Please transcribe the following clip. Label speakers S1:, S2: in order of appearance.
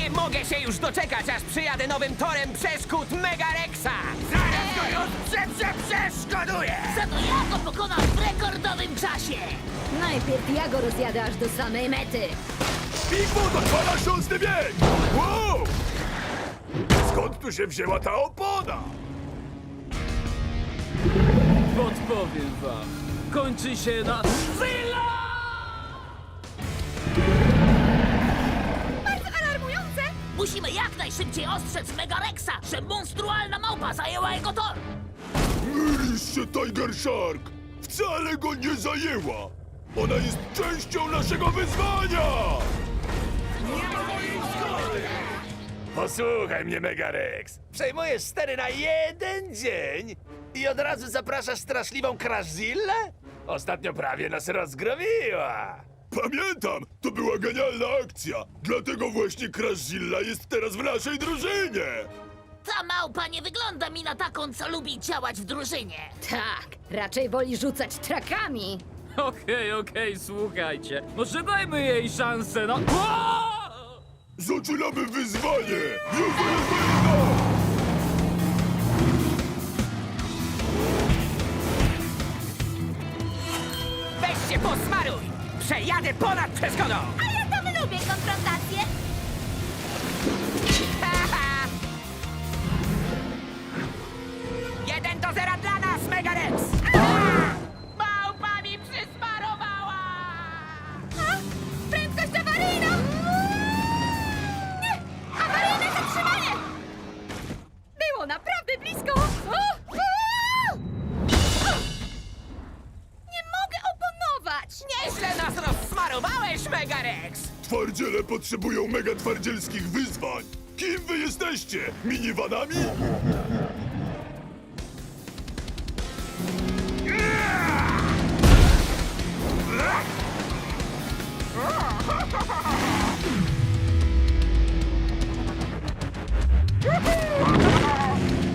S1: Nie mogę się już doczekać, aż przyjadę nowym torem przeszkód Megarexa!
S2: Zaraz go prze, przeszkoduję!
S3: Za to ja go pokonam w rekordowym czasie!
S4: Najpierw ja go rozjadę aż do samej mety.
S2: Bigfoot odpala szosny bieg! Wow! Skąd tu się wzięła ta opona?
S5: Podpowiem wam. Kończy się na... Zilla!
S3: Najszybciej ostrzec Megarexa, że monstrualna małpa zajęła jego tor!
S2: Mylisz się, Tiger Shark! Wcale go nie zajęła! Ona jest częścią naszego wyzwania! Nie ma mojej zgody!
S6: Posłuchaj mnie, Megarex. Przejmujesz stery na jeden dzień i od razu zapraszasz straszliwą Crashzillę? Ostatnio prawie nas rozgromiła.
S2: Pamiętam! To była genialna akcja! Dlatego właśnie Crashzilla jest teraz w naszej drużynie!
S3: Ta małpa nie wygląda mi na taką, co lubi działać w drużynie.
S4: Tak, raczej woli rzucać trakami.
S5: Okej, okej, słuchajcie. Może dajmy jej szansę na... O!
S2: Zaczynamy wyzwanie!
S1: Weź się posmaruj! Przejadę ponad przeszkodą!
S4: A ja tam lubię konfrontację.
S1: Haha! Jeden do zera dla nas, Megarex! Rozsmarowałeś, Megarex!
S2: Twardziele potrzebują mega twardzielskich wyzwań! Kim wy jesteście? Minivanami?